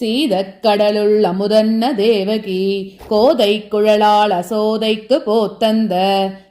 சீதக்கடலுள் அமுதன்ன தேவகி கோதை குழலால் அசோதைக்கு போத்தந்த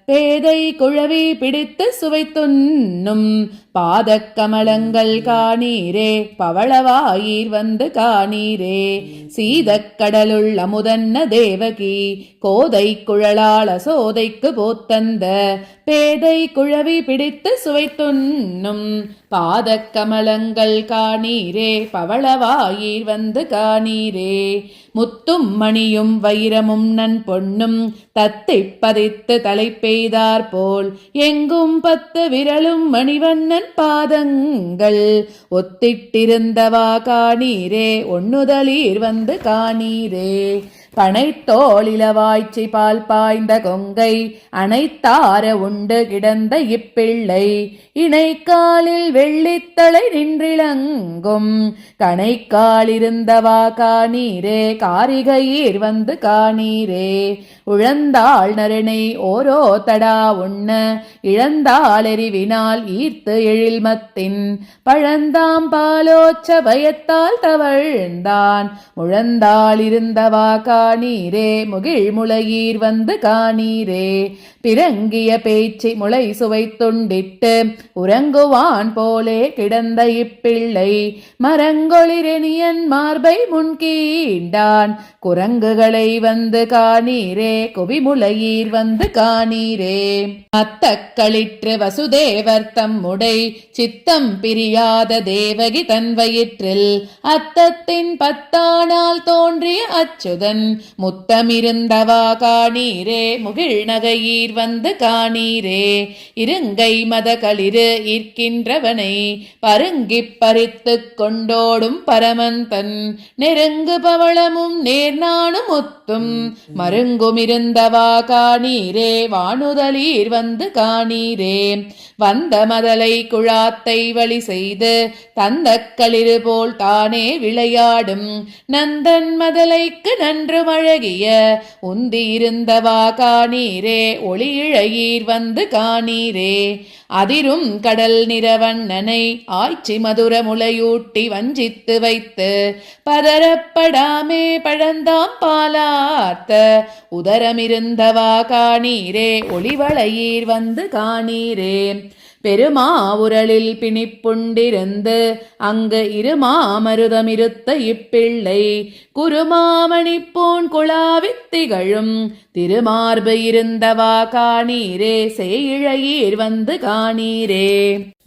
பேதை குழவி பிடித்து சுவைத்துண்ணும். பாதக்கமலங்கள் காணீரே பவளவாயீர் வந்து காணீரே. சீதக்கடலுள் அமுதன்ன தேவகி கோதை குழலால் அசோதைக்கு போத்தந்த. பேதை குழவி பிடித்து சுவைத்துண்ணும். பாதக்கமலங்கள் காணீரே பவளவாயீர் வந்து காணீரே. முத்தும் மணியும் வைரமும் நன் பொன்னும் தத்தை பதித்து தலை பெய்தார் போல். எங்கும் பத்து விரலும் மணிவண்ணன் பாதங்கள். ஒத்திட்டிருந்தவா காணீரே ஒண்ணுதலீர் வந்து காணீரே. பனைத்தோளிலவாய்ச்சி பால் பாய்ந்த கொங்கை அனைத்தார உண்டு கிடந்த இப்பிள்ளை. இணைக்காலில் வெள்ளித்தலை நின்றிளங்கும் கணைக்காலிருந்தவா காணீரே காரிகையீர் வந்து காணீரே. உழந்தாள் நரணை ஓரோ தடா உண்ண இழந்தாளெறிவினால் ஈர்த்து எழில்மத்தின் பழந்தாம் பாலோச்ச பயத்தால் தவழ்ந்தான். உழந்தாளிருந்தவா கா காணீரே முகிழ் முளையீர் வந்து காணீரே. பிறங்கிய பேச்சு முளை சுவை துண்டிட்டு உறங்குவான் போலே கிடந்த இப்பிள்ளை. மரங்கொளிரெனியன் மார்பை முன்கீண்டான் குரங்குகளை வந்து காணீரே குவிமுளையீர் வந்து காணீரே. அத்தக்களிற்று வசுதேவர் தம்முடை சித்தம் பிரியாத தேவகி தன் வயிற்றில். அத்தத்தின் பத்தானால் தோன்றிய அச்சுதன் முத்தமிருந்தவா காணீரே முகிழ் நகையீர் வந்து காணீரே. இருங்கை மத களிறு ஈர்க்கின்றவனை பருங்கிப் பறித்துக் கொண்டோடும் பரமந்தன் நெருங்கு பவளமும் நேர்நாணும் முத்தும் மருங்குமிருந்தவா காணீரே வானுதலீர் வந்து காணீரே. வந்த மதலை குழாத்தை வழி செய்து தந்த களிறு போல் தானே விளையாடும். நந்தன் மதலைக்கு நன்று மழகிய உந்தியிருந்தவா காணீரே ஒளி இழையீர் வந்து காணீரே. அதிரும் கடல் நிறவண்ணனை ஆய்ச்சி மதுர முளையூட்டி வஞ்சித்து வைத்து பதறப்படாமே பழந்தாம் பாலாத்த உதரமிருந்தவா காணீரே ஒளிவளையீர் வந்து காணீரே. பெருமாவுரலில் பிணிப்புண்டிருந்து அங்கு இருமாமருதமிருத்த இப்பிள்ளை குருமாமணிப்பூன் குழாவித் திகழும். திருமார்பு இருந்தவா காணீரே சேயிழையீர் வந்து காணீரே.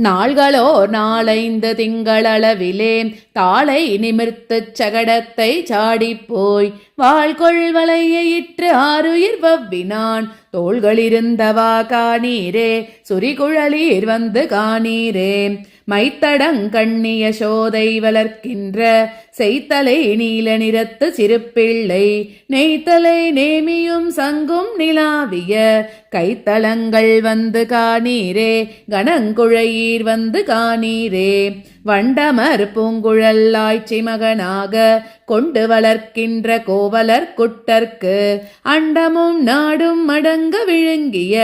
நாள்களோ நாளைந்து திங்களளவிலே தாளை நிமிர்த்துச் சகடத்தை சாடிப்போய் வாழ்கொள் வலையிற்று ஆறுயிர் வவ்வினான். தோள்களிருந்தவா காணீரே சுரிகுழலீர் வந்து காணீரே. மைத்தடங்கண்ணிய சோதை வளர்க்கின்ற செய்தலை நீல நிறத்து சிறுப்பிள்ளை. நெய்த்தலை நேமியும் சங்கும் நிலாவிய கைத்தளங்கள் வந்து காணீரே கணங்குழையீர் வந்து காணீரே. வண்டமர் பூங்குழல் ஆய்ச்சி மகனாக கொண்டு வளர்க்கின்ற கோவலர் குட்டர்க்கு அண்டமும் நாடும் மடங்க விழுங்கிய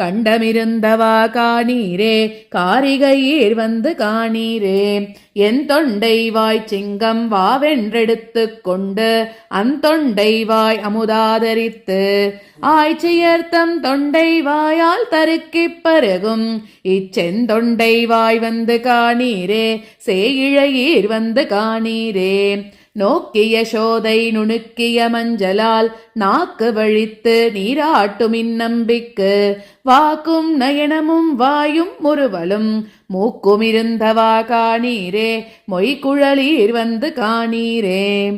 கண்டமிருந்தவா காணீரே காரிகையீர் வந்து காணீரே. என் தொண்டை வாய் சிங்கம் வாவென்றெடுத்து கொண்டு அந்தொண்டை வாய் அமுதாதரித்து ஆய்ச்சியர்த்தம் தொண்டை வாயால் தருக்கிப் பருகும். இச்செந்தொண்டை வாய் வந்து காணீரே சேயிழையீர் வந்து காணீரே. நோக்கிய சோதை நுணுக்கிய மஞ்சலால் நாக்கு வழித்து நீராட்டும் இந்நம்பிக்கு. வாக்கும் நயனமும் வாயும் முறுவலும் மூக்கும் இருந்தவா காணீரே மொய்குழலீர் வந்து காணீரே.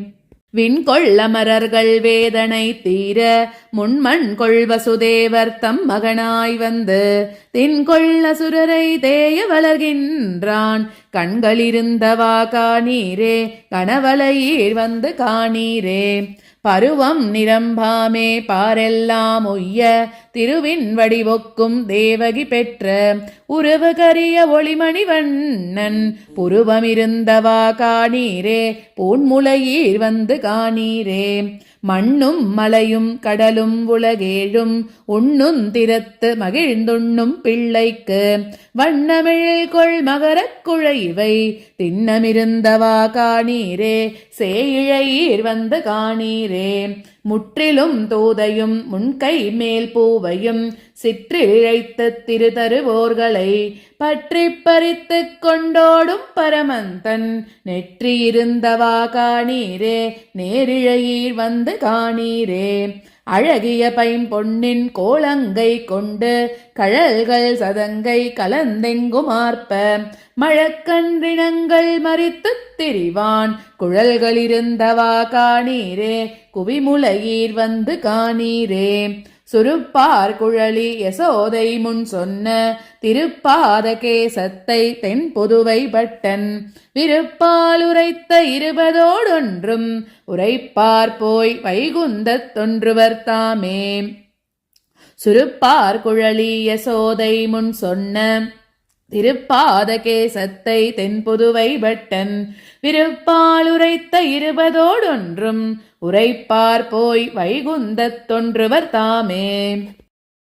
விண்கொள்ளமரர்கள் வேதனை தீர முன்மண் கொள்வசுதேவர் தம் மகனாய் வந்து தின்கொள்ள சுரரை தேய வளர்கின்றான். கண்களிருந்தவா காணீரே கணவலையீர் வந்து காணீரே. பருவம் நிரம்பாமே பாரெல்லாம் உய்ய திருவின் வடிவொக்கும் தேவகி பெற்ற உருவகரிய ஒளிமணி வண்ணன் புருவமிருந்தவா காணீரே பூன்முலையீர் வந்து காணீரே. மண்ணும் மலையும் கடலும் உலகேழும் உண்ணும் திறத்து மகிழ்ந்துண்ணும் பிள்ளைக்கு. வண்ணமிழில் கொள் மகரக் குழைவை திண்ணமிருந்தவா காணீரே சேயிழையீர் வந்து காணீரே. முற்றிலும் தூதையும் முன்கை மேல் பூவையும் சிற்றிழைத்த திருதருவோர்களை பற்றி பறித்து கொண்டோடும் பரமந்தன். நெற்றியிருந்தவா காணீரே நேரிழையீர் வந்து காணீரே. அழகிய பைம்பொன்னின் கோலங்கை கொண்டு கழல்கள் சதங்கை கலந்தெங்குமார்ப்ப. மழக்கன்றினங்கள் மறித்துத் திரிவான். குழல்களிருந்தவா காணீரே. குவிமுலையீர் வந்து காணீரே. சுருப்பார் குழலி யசோதை முன் சொன்ன திருப்பாத கேசத்தை தென் புதுவை பட்டன். விருப்பால் உரைத்த இருபதோடொன்றும் உரைப்பார் போய் வைகுந்தத் தொன்றுவர் தாமே. சுருப்பார் குழலி யசோதை முன் சொன்ன திருப்பாத கேசத்தை தென்புதுவை பட்டன் விருப்பால் உரைத்த இருபதோடொன்றும் உரைப்பார் போய் வைகுந்தத் தொன்றுவர் தாமே.